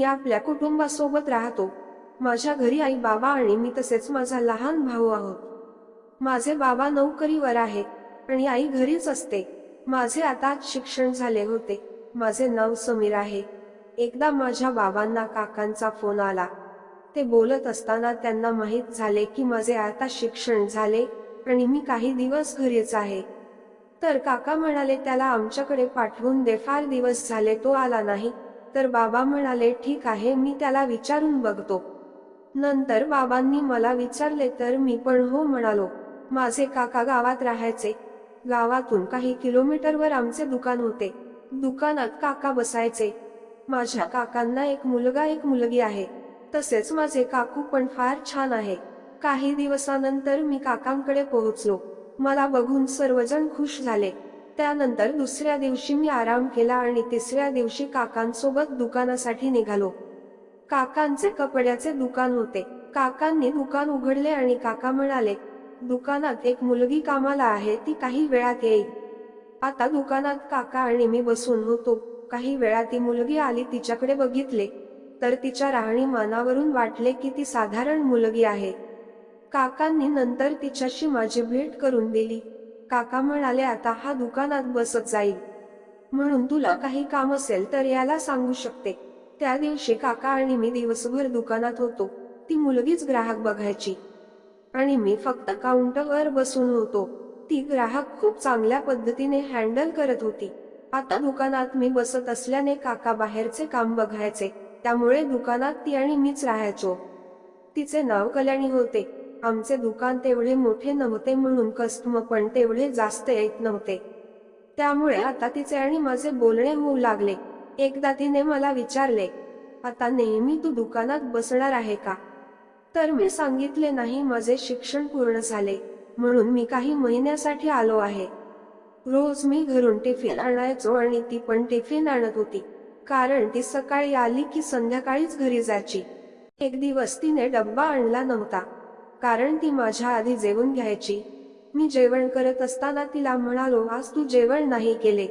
मी आपल्या कुटुंबासोबत राहतो. माझ्या घरी आई बाबा आणि मी तसेच माझा लहान भाऊ आहोत. माझे बाबा नोकरीवर आहे आणि आई घरीच असते. माझे आता शिक्षण झाले होते. माझे नाव समीर आहे. एकदा माझ्या बाबांना काकांचा फोन आला. ते बोलत असताना त्यांना माहीत झाले की माझे आता शिक्षण झाले आणि मी काही दिवस घरीच आहे. तर काका म्हणाले त्याला आमच्याकडे पाठवून दे फार दिवस झाले तो आला नाही. तर बाबा म्हणाले ठीक आहे मी त्याला विचारून बघतो. नंतर बाबांनी मला विचारले तर मी पण हो म्हणालो. माझे काका गावात राहायचे. गावातून काही किलोमीटरवर आमचे दुकान होते. दुकानात काका बसायचे. माझ्या काकांना एक मुलगा एक मुलगी आहे. तसेच माझे काकू पण फार छान आहे. काही दिवसानंतर मी काकांकडे पोहोचलो. मला बघून सर्वजण खुश झाले. त्यानंतर दुसऱ्या दिवशी मी आराम केला आणि तिसऱ्या दिवशी काकांसोबत दुकानासाठी निघालो. काकांचे कपड्याचे दुकान होते. काकांनी दुकान उघडले आणि काका म्हणाले दुकानात एक मुलगी कामाला आहे ती काही वेळात येईल. आता दुकानात काका आणि मी बसून होतो. काही वेळा ती मुलगी आली तिच्याकडे बघितले तर तिच्या राहणीमानावरून वाटले की ती साधारण मुलगी आहे. काकांनी नंतर तिच्याशी माझी भेट करून दिली. काका म्हणाले आता हा दुकानात बसत जाईल. म्हणून तुला काही काम असेल तर याला सांगू शकते. त्या दिवशी काका आणि मी दिवसभर दुकानात होतो. ती मुलगीच ग्राहक बघायची. आणि मी फक्त काउंटरवर बसून होतो. ती ग्राहक खूप चांगल्या पद्धतीने हँडल करत होती. आता दुकानात मी बसत असल्याने काका बाहेरचे काम बघायचे. त्यामुळे दुकानात ती आणि मीच राहायचो. तिचे नाव कल्याणी होते. आमचे दुकान तेवढे मोठे नव्हते म्हणून कस्टमर पण तेवढे जास्त येत नव्हते. त्यामुळे आता तिचे आणि माझे बोलणे होऊ लागले. एकदा तिने मला विचारले आता नेहमी तू दुकानात बसणार आहे का? तर मी सांगितले नाही माझे शिक्षण पूर्ण झाले म्हणून मी काही महिन्यासाठी आलो आहे. रोज मी घरून टिफिन आणायचो आणि ती पण टिफिन आणत होती कारण ती सकाळी आली की संध्याकाळीच घरी जायची. एक दिवस तिने डब्बा आणला नव्हता. कारण ती माझ्या आधी जेवून घ्यायची. मी जेवण करत असताना तिला म्हणालो आज तू जेवण नाही केले.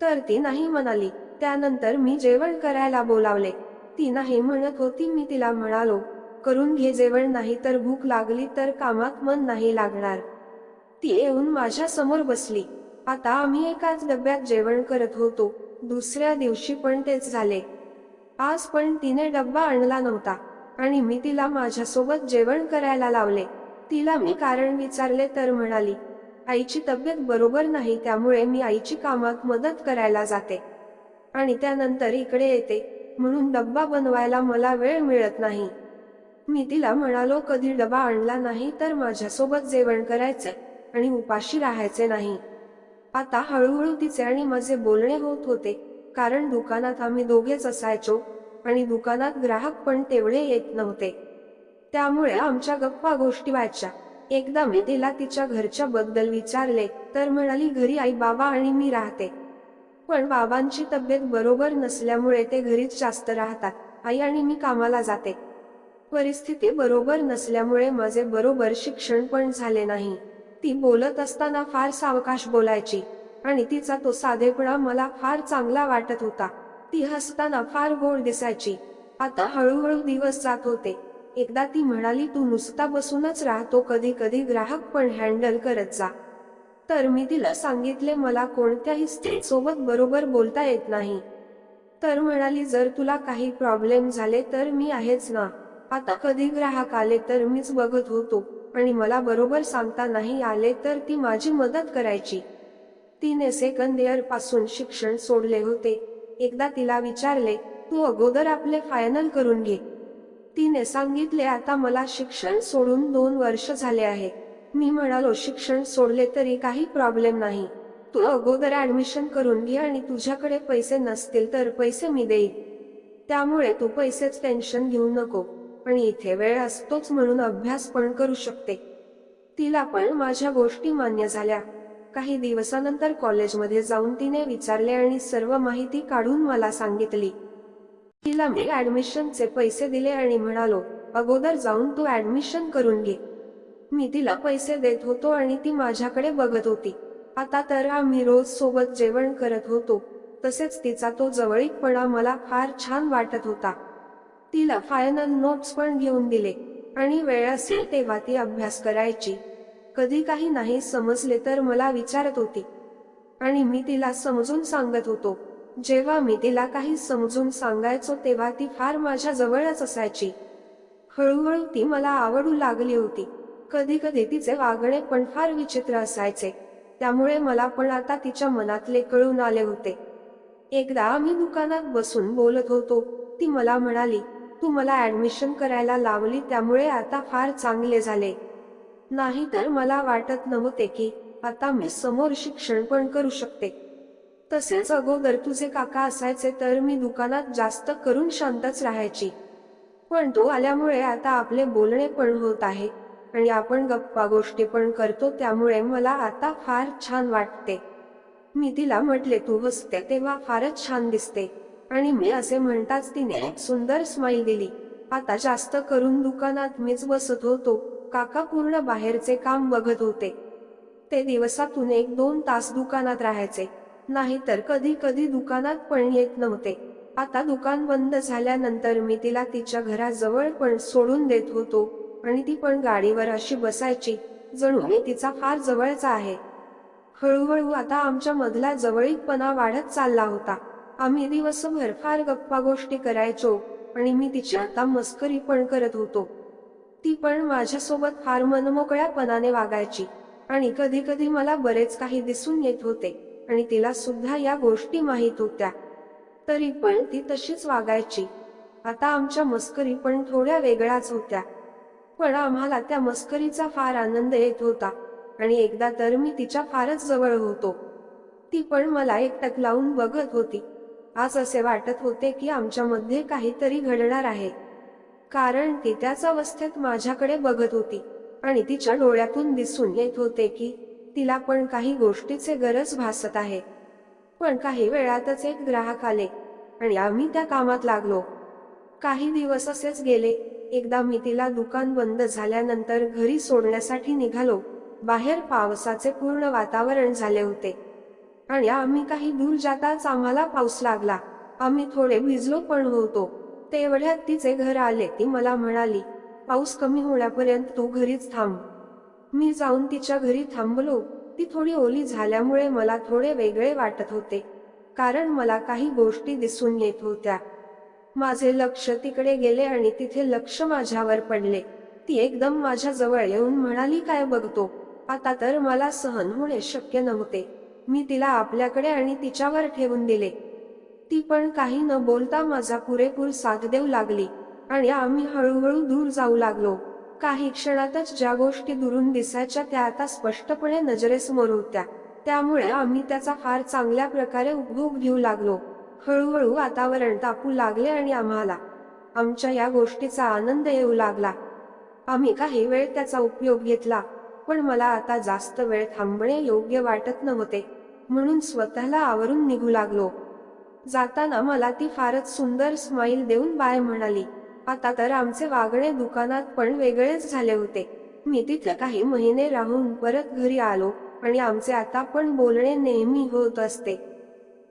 तर ती नाही म्हणाली. त्यानंतर मी जेवण करायला बोलावले. ती नाही म्हणत होती मी तिला म्हणालो करून घे जेवण नाही तर भूक लागली तर कामात मन नाही लागणार. ती येऊन माझ्यासमोर बसली. आता आम्ही एकाच डब्यात जेवण करत होतो. दुसऱ्या दिवशी पण तेच झाले. आज पण तिने डब्बा आणला नव्हता. आणि मी तिला माझ्यासोबत जेवण करायला लावले. तिला मी कारण विचारले तर म्हणाली आईची तब्येत बरोबर नाही त्यामुळे मी आईची कामात मदत करायला जाते. आणि त्यानंतर इकडे येते म्हणून डब्बा बनवायला मला वेळ मिळत नाही. मी तिला म्हणालो कधी डबा आणला नाही तर माझ्यासोबत जेवण करायचे आणि उपाशी राहायचे नाही. आता हळूहळू तिचे आणि माझे बोलणे होत होते कारण दुकानात आम्ही दोघेच असायचो आणि दुकानात ग्राहक पण तेवढे येत नव्हते. त्यामुळे आमच्या गप्पा गोष्टी व्हायच्या. एकदा मी तिला तिच्या घरच्या बद्दल विचारले तर म्हणाली घरी आई बाबा आणि मी राहते. पण बाबांची तब्येत बरोबर नसल्यामुळे ते घरीच जास्त राहतात. आई आणि मी कामाला जाते. परिस्थिती बरोबर नसल्यामुळे माझे बरोबर शिक्षण पण झाले नाही. ती बोलत असताना फार सावकाश बोलायची आणि तिचा तो साधेपणा मला फार चांगला वाटत होता. ती हसताना फार गोड दिसायची. आता हळूहळू दिवस जात होते. एकदा ती म्हणाली तू नुसता बसूनच राहतो कधी कधी ग्राहक पण हँडल करत जा. तर मी तिला सांगितले मला कोणत्याही स्त्रीसोबत बरोबर बोलता येत नाही. तर म्हणाली जर तुला काही प्रॉब्लेम झाले तर मी आहेच ना. आता कधी ग्राहक आले तर मीच बघत होतो. आणि मला बरोबर सांगता नाही आले तर ती माझी मदत करायची. तिने सेकंड इयरपासून शिक्षण सोडले होते. एकदा तिला विचारले तू अगोदर आपले फायनल करून घे. तिने सांगितले आता मला शिक्षण सोडून दोन वर्ष झाले आहे. मी म्हणालो शिक्षण सोडले तरी काही प्रॉब्लेम नाही. तू अगोदर ऍडमिशन करून घे आणि तुझ्याकडे पैसे नसतील तर पैसे मी देईन. त्यामुळे तू पैसेच टेन्शन घेऊ नको. पण इथे वेळ असतोच म्हणून अभ्यास पण करू शकते. तिला पण माझ्या गोष्टी मान्य झाल्या. काही दिवसानंतर कॉलेजमध्ये जाऊन तिने विचारले आणि सर्व माहिती काढून मला सांगितली. तिला मी ऍडमिशनचे पैसे दिले आणि म्हणालो अगोदर जाऊन तू ऍडमिशन करून घे. मी तिला पैसे देत होतो आणि ती माझ्याकडे बघत होती. आता तर आम्ही रोज सोबत जेवण करत होतो तसेच तिचा तो जवळीकपणा मला फार छान वाटत होता. तिला फायनल नोट्स पण घेऊन दिले आणि वेळ असेल तेव्हा ती अभ्यास करायची. कधी काही नाही समजले तर मला विचारत होती. आणि मी तिला समजून सांगत होतो. जेव्हा मी तिला काही समजून सांगायचो तेव्हा ती फार माझ्या जवळच असायची. हळूहळू ती मला आवडू लागली होती. कधी कधी तिचे वागणे पण फार विचित्र असायचे. त्यामुळे मला पण आता तिच्या मनातले कळून आले होते. एकदा आम्ही दुकानात बसून बोलत होतो. ती मला म्हणाली तू मला ऍडमिशन करायला लावली त्यामुळे आता फार चांगले झाले. नाही तर मला वाटत नव्हते की आता मी समोर शिक्षण पण करू शकते. तसेच अगोदर तुझे काका असायचे तर मी दुकानात जास्त करून शांतच राहायची. पण तो आल्यामुळे आता आपले बोलणे पण होत आहे. आणि आपण गप्पा गोष्टी पण करतो त्यामुळे मला आता फार छान वाटते. मी तिला म्हटले तू हसते तेव्हा फारच छान दिसते. आणि मी असे म्हणताच तिने एक सुंदर स्माईल दिली. आता जास्त करून दुकानात मीच बसत होतो. काका पूर्ण बाहेरचे काम बघत होते. ते दिवसातून एक दोन तास दुकानात राहायचे. नाहीतर कधी कधी दुकानात पण येत नव्हते. आता दुकान बंद झाल्यानंतर मी तिला तिच्या घराजवळ पण सोडून देत होतो आणि ती पण गाडीवर अशी बसायची जणू मी तिचा फार जवळचा आहे. हळूहळू आता आमच्या मधला जवळीकपणा वाढत चालला होता. आम्ही दिवसभर फार गप्पा गोष्टी करायचो आणि मी तिची आता मस्करी पण करत होतो. ती पण माझ्यासोबत फार मनमोकळ्यापणाने वागायची. आणि कधी कधी मला बरेच काही दिसून येत होते आणि तिला सुद्धा या गोष्टी माहीत होत्या. तरी पण ती तशीच वागायची. आता आमच्या मस्करी पण थोड्या वेगळ्याच होत्या. पण आम्हाला त्या मस्करीचा फार आनंद येत होता आणि एकदा तर मी तिच्या फारच जवळ होतो. ती पण मला एकटक लावून बघत होती. आज असे वाटत होते की आमच्यामध्ये काहीतरी घडणार आहे. कारण ती त्याच अवस्थेत माझ्याकडे बघत होती आणि तिच्या डोळ्यातून दिसून येत होते की तिला पण काही गोष्टीचे गरज भासत आहे. पण काही वेळातच एक ग्राहक आले आणि आम्ही त्या कामात लागलो. काही दिवस असेच गेले. एकदा मी तिला दुकान बंद झाल्यानंतर घरी सोडण्यासाठी निघालो. बाहेर पावसाचे पूर्ण वातावरण झाले होते. आणि आम्ही काही दूर जाताच आम्हाला पाऊस लागला. आम्ही थोडे भिजलो पण होतो. तेवढ्यात तिचे घर आले. ती मला म्हणाली पाऊस कमी होण्यापर्यंत तू घरीच थांब. मी जाऊन तिच्या घरी थांबलो. ती थोडी ओली झाल्यामुळे मला थोडे वेगळे वाटत होते. कारण मला काही गोष्टी दिसून येत होत्या. माझे लक्ष तिकडे गेले आणि तिथे लक्ष माझ्यावर पडले. ती एकदम माझ्या जवळ येऊन म्हणाली काय बघतो? आता तर मला सहन होणे शक्य नव्हते. मी तिला आपल्याकडे आणि तिच्यावर ठेवून दिले. ती पण काही न बोलता माझा पुरेपूर साथ देऊ लागली आणि आम्ही हळूहळू दूर जाऊ लागलो. काही क्षणातच ज्या गोष्टी दुरून दिसायच्या त्या आता स्पष्टपणे नजरेसमोर होत्या. त्यामुळे आम्ही त्याचा फार चांगल्या प्रकारे उपभोग घेऊ लागलो. हळूहळू वातावरण तापू लागले आणि आम्हाला आमच्या या गोष्टीचा आनंद येऊ लागला. आम्ही काही वेळ त्याचा उपयोग घेतला पण मला आता जास्त वेळ थांबणे योग्य वाटत नव्हते. म्हणून स्वतःला आवरून निघू लागलो. जाताना मला ती फारच सुंदर स्माईल देऊन बाय म्हणाली. आता तर आमचे वागणे दुकानात पण वेगळेच झाले होते. मी तिथे काही महिने राहून परत घरी आलो आणि आमचे आता पण बोलणे नेहमी होत असते.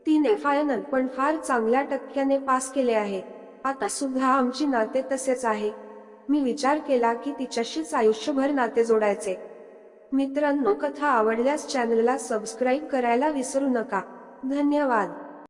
तिने फायनल पण फार चांगल्या टक्क्याने पास केले आहे. आता सुद्धा आमची नाते तसेच आहे. मी विचार केला की तिच्याशीच आयुष्यभर नाते जोडायचे. मित्रांनो कथा आवडल्यास चॅनलला सबस्क्राईब करायला विसरू नका. धन्यवाद.